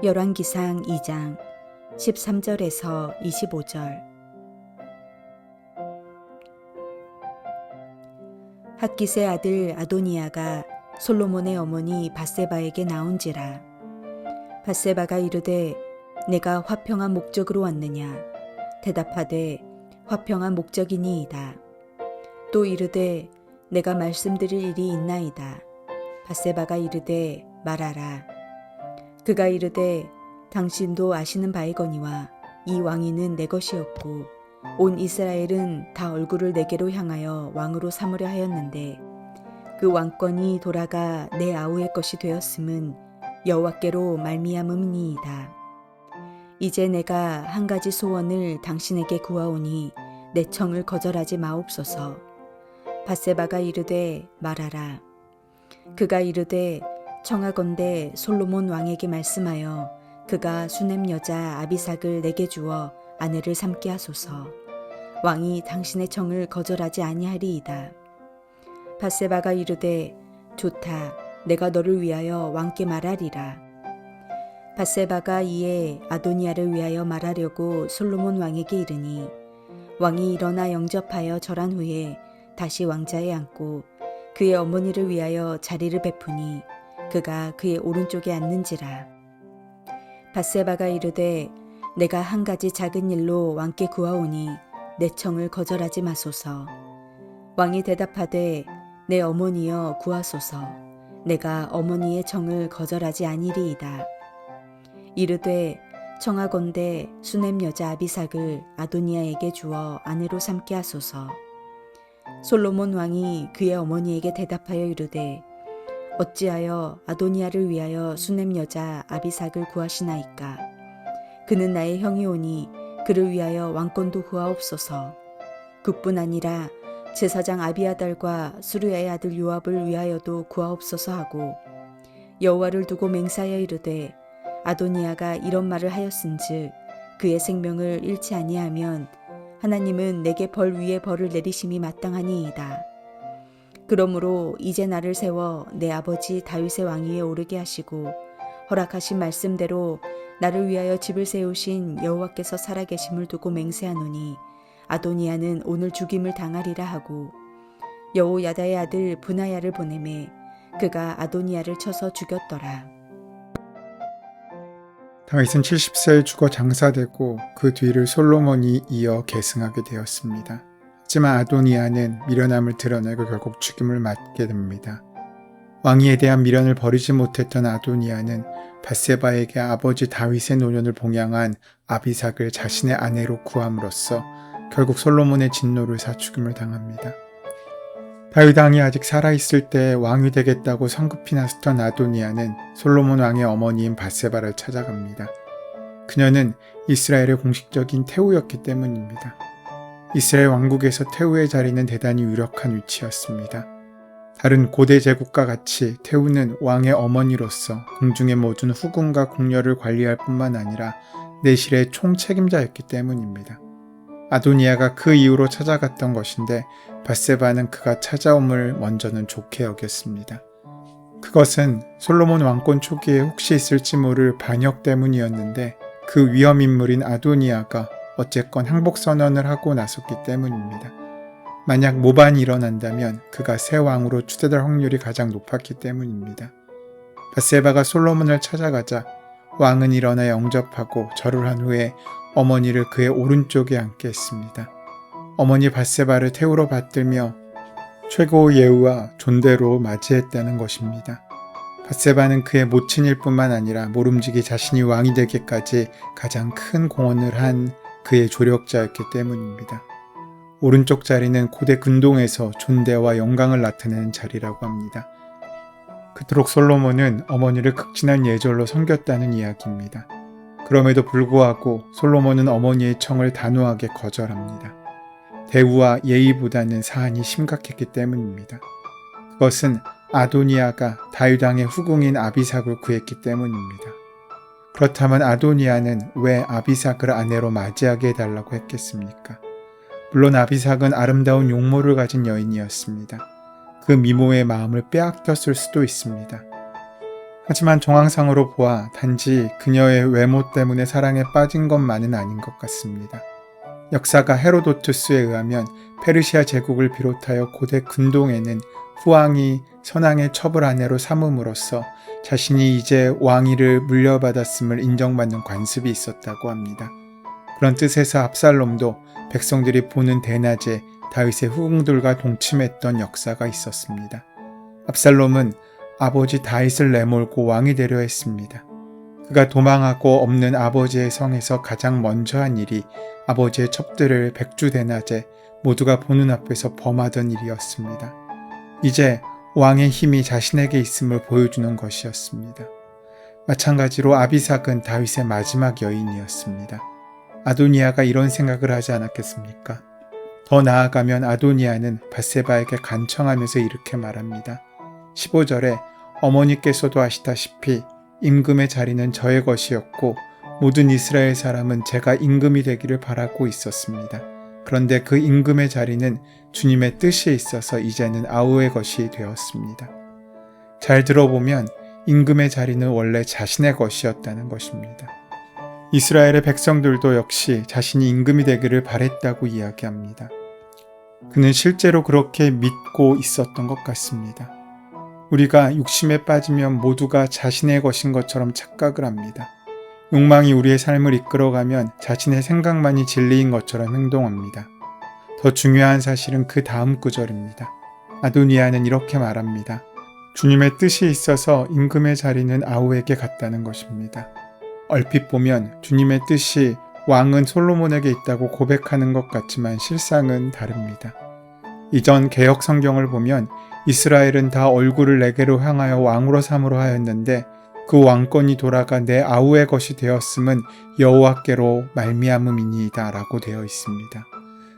열왕기상 2장 13절에서 25절. 학기세 아들 아도니아가 솔로몬의 어머니 바세바에게 나온지라. 바세바가 이르되 내가 화평한 목적으로 왔느냐? 대답하되 화평한 목적이니이다. 또 이르되 내가 말씀드릴 일이 있나이다. 바세바가 이르되 말하라 그가 이르되 당신도 아시는 바이거니와 이 왕위는 내 것이었고 온 이스라엘은 다 얼굴을 내게로 향하여 왕으로 삼으려 하였는데 그 왕권이 돌아가 내 아우의 것이 되었음은 여호와께로 말미암음이니이다. 이제 내가 한 가지 소원을 당신에게 구하오니 내 청을 거절하지 마옵소서. 바세바가 이르되 말하라. 그가 이르되 청하건대 솔로몬 왕에게 말씀하여 그가 수넴 여자 아비삭을 내게 주어 아내를 삼게 하소서. 왕이 당신의 청을 거절하지 아니하리이다. 바세바가 이르되 좋다. 내가 너를 위하여 왕께 말하리라. 바세바가 이에 아도니아를 위하여 말하려고 솔로몬 왕에게 이르니 왕이 일어나 영접하여 절한 후에 다시 왕자에 앉고 그의 어머니를 위하여 자리를 베푸니 그가 그의 오른쪽에 앉는지라. 바세바가 이르되 내가 한 가지 작은 일로 왕께 구하오니 내 청을 거절하지 마소서. 왕이 대답하되 내 어머니여 구하소서. 내가 어머니의 청을 거절하지 아니리이다. 이르되 청하건대 수넴 여자 아비삭을 아도니아에게 주어 아내로 삼게 하소서. 솔로몬 왕이 그의 어머니에게 대답하여 이르되 어찌하여 아도니아를 위하여 수넴 여자 아비삭을 구하시나이까 그는 나의 형이오니 그를 위하여 왕권도 구하옵소서 그뿐 아니라 제사장 아비아달과 수르야의 아들 요압을 위하여도 구하옵소서 하고 여호와를 두고 맹사하여 이르되 아도니아가 이런 말을 하였은즉 그의 생명을 잃지 아니하면 하나님은 내게 벌 위에 벌을 내리심이 마땅하니이다. 그러므로 이제 나를 세워 내 아버지 다윗의 왕위에 오르게 하시고 허락하신 말씀대로 나를 위하여 집을 세우신 여호와께서 살아계심을 두고 맹세하노니 아도니아는 오늘 죽임을 당하리라 하고 여호야다의 아들 분하야를 보내매 그가 아도니아를 쳐서 죽였더라. 다윗은 70세에 죽어 장사되고 그 뒤를 솔로몬이 이어 계승하게 되었습니다. 하지만 아도니아는 미련함을 드러내고 결국 죽임을 맞게 됩니다. 왕위에 대한 미련을 버리지 못했던 아도니아는 바세바에게 아버지 다윗의 노년을 봉양한 아비삭을 자신의 아내로 구함으로써 결국 솔로몬의 진노를 사 죽임을 당합니다. 다윗 왕이 아직 살아있을 때 왕이 되겠다고 성급히 나섰던 아도니아는 솔로몬 왕의 어머니인 바세바를 찾아갑니다. 그녀는 이스라엘의 공식적인 태우였기 때문입니다. 이스라엘 왕국에서 태우의 자리는 대단히 유력한 위치였습니다. 다른 고대 제국과 같이 태우는 왕의 어머니로서 궁중의 모든 후궁과 궁녀를 관리할 뿐만 아니라 내실의 총책임자였기 때문입니다. 아도니아가 그 이후로 찾아갔던 것인데 바세바는 그가 찾아옴을 먼저는 좋게 여겼습니다. 그것은 솔로몬 왕권 초기에 혹시 있을지 모를 반역 때문이었는데 그 위험 인물인 아도니아가 어쨌건 항복 선언을 하고 나섰기 때문입니다. 만약 모반이 일어난다면 그가 새 왕으로 추대될 확률이 가장 높았기 때문입니다. 바세바가 솔로몬을 찾아가자 왕은 일어나 영접하고 절을 한 후에 어머니를 그의 오른쪽에 앉게 했습니다. 어머니 바세바를 태우러 받들며 최고 예우와 존대로 맞이했다는 것입니다. 바세바는 그의 모친일 뿐만 아니라 모름지기 자신이 왕이 되기까지 가장 큰 공헌을 한 그의 조력자였기 때문입니다. 오른쪽 자리는 고대 근동에서 존대와 영광을 나타내는 자리라고 합니다. 그토록 솔로몬은 어머니를 극진한 예절로 섬겼다는 이야기입니다. 그럼에도 불구하고 솔로몬은 어머니의 청을 단호하게 거절합니다. 대우와 예의보다는 사안이 심각했기 때문입니다. 그것은 아도니아가 다유당의 후궁인 아비삭을 구했기 때문입니다. 그렇다면 아도니아는 왜 아비삭을 아내로 맞이하게 해달라고 했겠습니까? 물론 아비삭은 아름다운 용모를 가진 여인이었습니다. 그 미모의 마음을 빼앗겼을 수도 있습니다. 하지만 정황상으로 보아 단지 그녀의 외모 때문에 사랑에 빠진 것만은 아닌 것 같습니다. 역사가 헤로도투스에 의하면 페르시아 제국을 비롯하여 고대 근동에는 후왕이 선왕의 첩을 아내로 삼음으로써 자신이 이제 왕위를 물려받았음을 인정받는 관습이 있었다고 합니다. 그런 뜻에서 압살롬도 백성들이 보는 대낮에 다윗의 후궁들과 동침했던 역사가 있었습니다. 압살롬은 아버지 다윗을 내몰고 왕이 되려 했습니다. 그가 도망하고 없는 아버지의 성에서 가장 먼저 한 일이 아버지의 첩들을 백주 대낮에 모두가 보는 앞에서 범하던 일이었습니다. 이제 왕의 힘이 자신에게 있음을 보여주는 것이었습니다. 마찬가지로 아비삭은 다윗의 마지막 여인이었습니다. 아도니아가 이런 생각을 하지 않았겠습니까? 더 나아가면 아도니아는 바세바에게 간청하면서 이렇게 말합니다. 15절에 어머니께서도 아시다시피 임금의 자리는 저의 것이었고 모든 이스라엘 사람은 제가 임금이 되기를 바라고 있었습니다. 그런데 그 임금의 자리는 주님의 뜻이 있어서 이제는 아우의 것이 되었습니다. 잘 들어보면 임금의 자리는 원래 자신의 것이었다는 것입니다. 이스라엘의 백성들도 역시 자신이 임금이 되기를 바랬다고 이야기합니다. 그는 실제로 그렇게 믿고 있었던 것 같습니다. 우리가 욕심에 빠지면 모두가 자신의 것인 것처럼 착각을 합니다. 욕망이 우리의 삶을 이끌어가면 자신의 생각만이 진리인 것처럼 행동합니다. 더 중요한 사실은 그 다음 구절입니다. 아도니아는 이렇게 말합니다. 주님의 뜻이 있어서 임금의 자리는 아우에게 갔다는 것입니다. 얼핏 보면 주님의 뜻이 왕은 솔로몬에게 있다고 고백하는 것 같지만 실상은 다릅니다. 이전 개혁 성경을 보면 이스라엘은 다 얼굴을 내게로 향하여 왕으로 삼으로 하였는데 그 왕권이 돌아가 내 아우의 것이 되었음은 여호와께로 말미암음이니이다라고 되어 있습니다.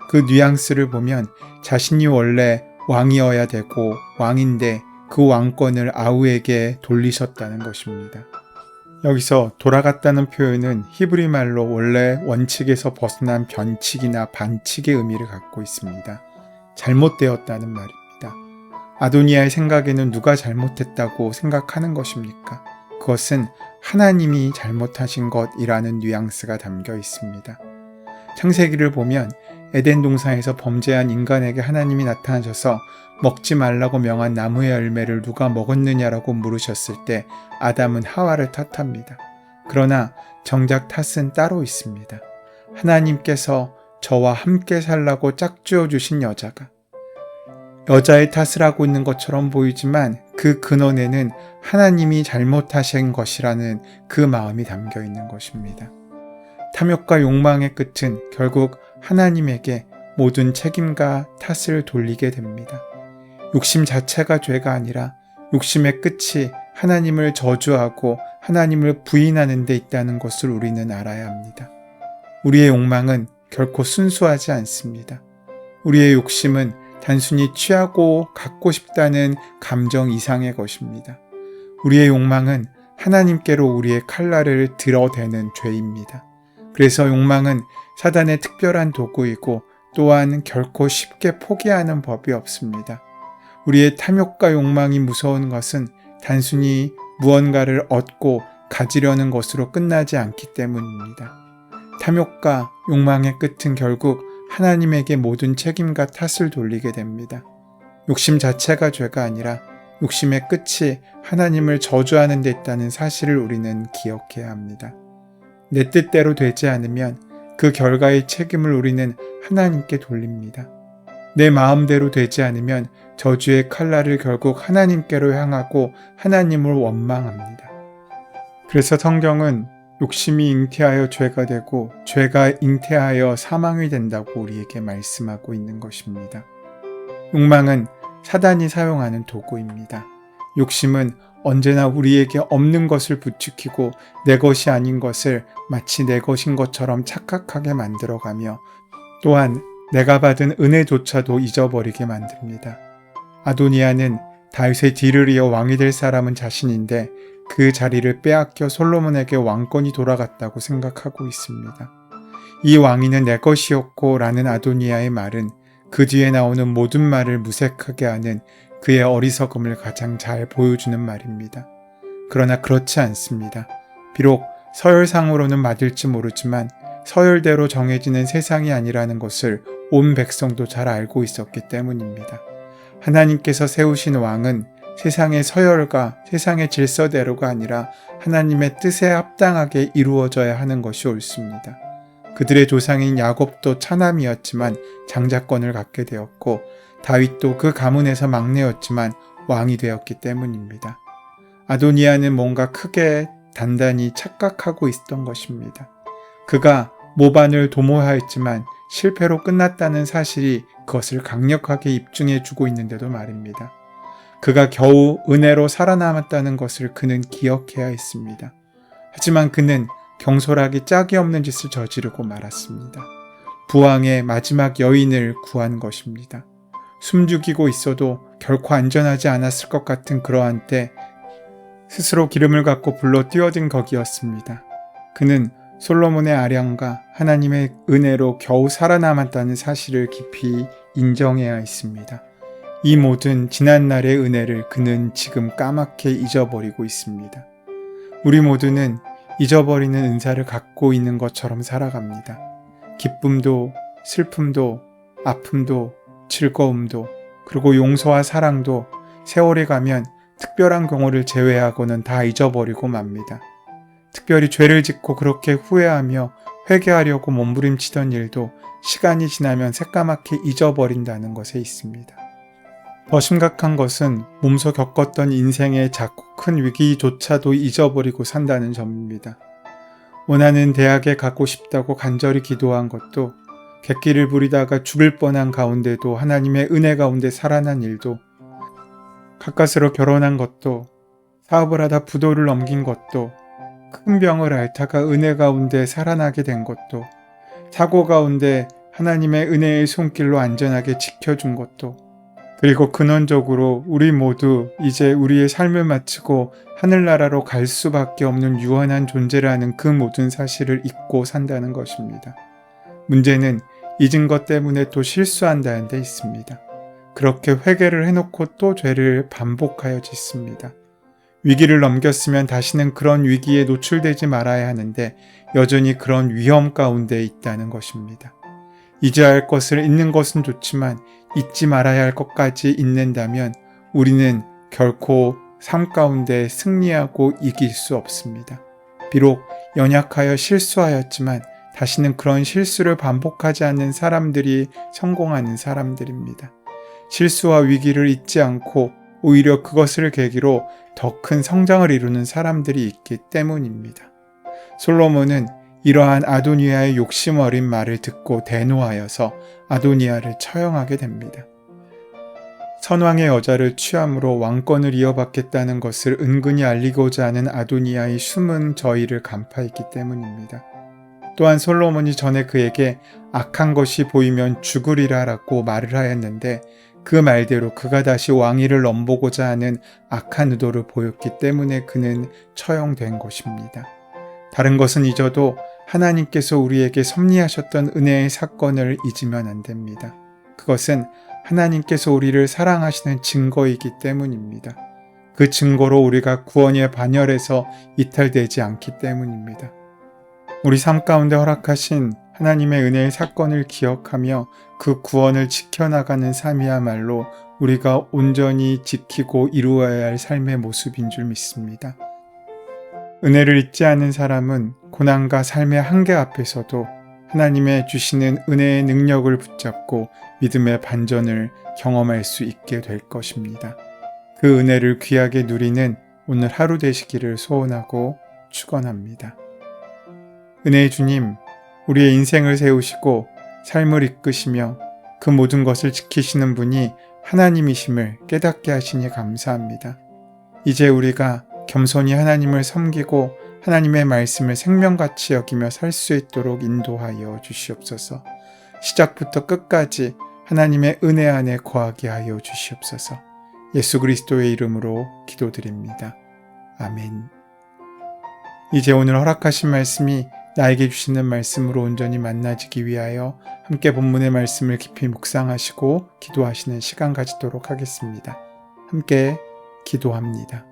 그 뉘앙스를 보면 자신이 원래 왕이어야 되고 왕인데 그 왕권을 아우에게 돌리셨다는 것입니다. 여기서 돌아갔다는 표현은 히브리 말로 원래 원칙에서 벗어난 변칙이나 반칙의 의미를 갖고 있습니다. 잘못되었다는 말입니다. 아도니아의 생각에는 누가 잘못했다고 생각하는 것입니까? 그것은 하나님이 잘못하신 것이라는 뉘앙스가 담겨 있습니다. 창세기를 보면 에덴 동산에서 범죄한 인간에게 하나님이 나타나셔서 먹지 말라고 명한 나무의 열매를 누가 먹었느냐라고 물으셨을 때 아담은 하와를 탓합니다. 그러나 정작 탓은 따로 있습니다. 하나님께서 저와 함께 살라고 짝지어 주신 여자가 여자의 탓을 하고 있는 것처럼 보이지만 그 근원에는 하나님이 잘못하신 것이라는 그 마음이 담겨 있는 것입니다. 탐욕과 욕망의 끝은 결국 하나님에게 모든 책임과 탓을 돌리게 됩니다. 욕심 자체가 죄가 아니라 욕심의 끝이 하나님을 저주하고 하나님을 부인하는 데 있다는 것을 우리는 알아야 합니다. 우리의 욕망은 결코 순수하지 않습니다. 우리의 욕심은 단순히 취하고 갖고 싶다는 감정 이상의 것입니다. 우리의 욕망은 하나님께로 우리의 칼날을 들어대는 죄입니다. 그래서 욕망은 사단의 특별한 도구이고 또한 결코 쉽게 포기하는 법이 없습니다. 우리의 탐욕과 욕망이 무서운 것은 단순히 무언가를 얻고 가지려는 것으로 끝나지 않기 때문입니다. 탐욕과 욕망의 끝은 결국 하나님에게 모든 책임과 탓을 돌리게 됩니다. 욕심 자체가 죄가 아니라 욕심의 끝이 하나님을 저주하는 데 있다는 사실을 우리는 기억해야 합니다. 내 뜻대로 되지 않으면 그 결과의 책임을 우리는 하나님께 돌립니다. 내 마음대로 되지 않으면 저주의 칼날을 결국 하나님께로 향하고 하나님을 원망합니다. 그래서 성경은 욕심이 잉태하여 죄가 되고 죄가 잉태하여 사망이 된다고 우리에게 말씀하고 있는 것입니다. 욕망은 사단이 사용하는 도구입니다. 욕심은 언제나 우리에게 없는 것을 부추기고 내 것이 아닌 것을 마치 내 것인 것처럼 착각하게 만들어가며 또한 내가 받은 은혜조차도 잊어버리게 만듭니다. 아도니아는 다윗의 뒤를 이어 왕이 될 사람은 자신인데 그 자리를 빼앗겨 솔로몬에게 왕권이 돌아갔다고 생각하고 있습니다. 이 왕위는 내 것이었고 라는 아도니아의 말은 그 뒤에 나오는 모든 말을 무색하게 하는 그의 어리석음을 가장 잘 보여주는 말입니다. 그러나 그렇지 않습니다. 비록 서열상으로는 맞을지 모르지만 서열대로 정해지는 세상이 아니라는 것을 온 백성도 잘 알고 있었기 때문입니다. 하나님께서 세우신 왕은 세상의 서열과 세상의 질서대로가 아니라 하나님의 뜻에 합당하게 이루어져야 하는 것이 옳습니다. 그들의 조상인 야곱도 차남이었지만 장자권을 갖게 되었고 다윗도 그 가문에서 막내였지만 왕이 되었기 때문입니다. 아도니아는 뭔가 크게 단단히 착각하고 있었던 것입니다. 그가 모반을 도모하였지만 실패로 끝났다는 사실이 그것을 강력하게 입증해 주고 있는데도 말입니다. 그가 겨우 은혜로 살아남았다는 것을 그는 기억해야 했습니다. 하지만 그는 경솔하기 짝이 없는 짓을 저지르고 말았습니다. 부왕의 마지막 여인을 구한 것입니다. 숨죽이고 있어도 결코 안전하지 않았을 것 같은 그러한 때 스스로 기름을 갖고 불러 뛰어든 거기였습니다. 그는 솔로몬의 아량과 하나님의 은혜로 겨우 살아남았다는 사실을 깊이 인정해야 했습니다. 이 모든 지난날의 은혜를 그는 지금 까맣게 잊어버리고 있습니다. 우리 모두는 잊어버리는 은사를 갖고 있는 것처럼 살아갑니다. 기쁨도, 슬픔도, 아픔도, 즐거움도, 그리고 용서와 사랑도 세월이 가면 특별한 경우를 제외하고는 다 잊어버리고 맙니다. 특별히 죄를 짓고 그렇게 후회하며 회개하려고 몸부림치던 일도 시간이 지나면 새까맣게 잊어버린다는 것에 있습니다. 더 심각한 것은 몸소 겪었던 인생의 작고 큰 위기조차도 잊어버리고 산다는 점입니다. 원하는 대학에 가고 싶다고 간절히 기도한 것도 객기를 부리다가 죽을 뻔한 가운데도 하나님의 은혜 가운데 살아난 일도 가까스로 결혼한 것도 사업을 하다 부도를 넘긴 것도 큰 병을 앓다가 은혜 가운데 살아나게 된 것도 사고 가운데 하나님의 은혜의 손길로 안전하게 지켜준 것도 그리고 근원적으로 우리 모두 이제 우리의 삶을 마치고 하늘나라로 갈 수밖에 없는 유한한 존재라는 그 모든 사실을 잊고 산다는 것입니다. 문제는 잊은 것 때문에 또 실수한다는 데 있습니다. 그렇게 회개를 해놓고 또 죄를 반복하여 짓습니다. 위기를 넘겼으면 다시는 그런 위기에 노출되지 말아야 하는데 여전히 그런 위험 가운데 있다는 것입니다. 잊어야 할 것을 잊는 것은 좋지만 잊지 말아야 할 것까지 잊는다면 우리는 결코 삶 가운데 승리하고 이길 수 없습니다. 비록 연약하여 실수하였지만 다시는 그런 실수를 반복하지 않는 사람들이 성공하는 사람들입니다. 실수와 위기를 잊지 않고 오히려 그것을 계기로 더 큰 성장을 이루는 사람들이 있기 때문입니다. 솔로몬은 이러한 아도니아의 욕심 어린 말을 듣고 대노하여서 아도니아를 처형하게 됩니다. 선왕의 여자를 취함으로 왕권을 이어받겠다는 것을 은근히 알리고자 하는 아도니아의 숨은 저희를 간파했기 때문입니다. 또한 솔로몬이 전에 그에게 악한 것이 보이면 죽으리라라고 말을 하였는데 그 말대로 그가 다시 왕위를 넘보고자 하는 악한 의도를 보였기 때문에 그는 처형된 것입니다. 다른 것은 잊어도 하나님께서 우리에게 섭리하셨던 은혜의 사건을 잊으면 안 됩니다. 그것은 하나님께서 우리를 사랑하시는 증거이기 때문입니다. 그 증거로 우리가 구원의 반열에서 이탈되지 않기 때문입니다. 우리 삶 가운데 허락하신 하나님의 은혜의 사건을 기억하며 그 구원을 지켜나가는 삶이야말로 우리가 온전히 지키고 이루어야 할 삶의 모습인 줄 믿습니다. 은혜를 잊지 않는 사람은 고난과 삶의 한계 앞에서도 하나님의 주시는 은혜의 능력을 붙잡고 믿음의 반전을 경험할 수 있게 될 것입니다. 그 은혜를 귀하게 누리는 오늘 하루 되시기를 소원하고 축원합니다. 은혜의 주님, 우리의 인생을 세우시고 삶을 이끄시며 그 모든 것을 지키시는 분이 하나님이심을 깨닫게 하시니 감사합니다. 이제 우리가 겸손히 하나님을 섬기고 하나님의 말씀을 생명같이 여기며 살 수 있도록 인도하여 주시옵소서. 시작부터 끝까지 하나님의 은혜 안에 거하게 하여 주시옵소서. 예수 그리스도의 이름으로 기도드립니다. 아멘. 이제 오늘 허락하신 말씀이 나에게 주시는 말씀으로 온전히 만나지기 위하여 함께 본문의 말씀을 깊이 묵상하시고 기도하시는 시간 가지도록 하겠습니다. 함께 기도합니다.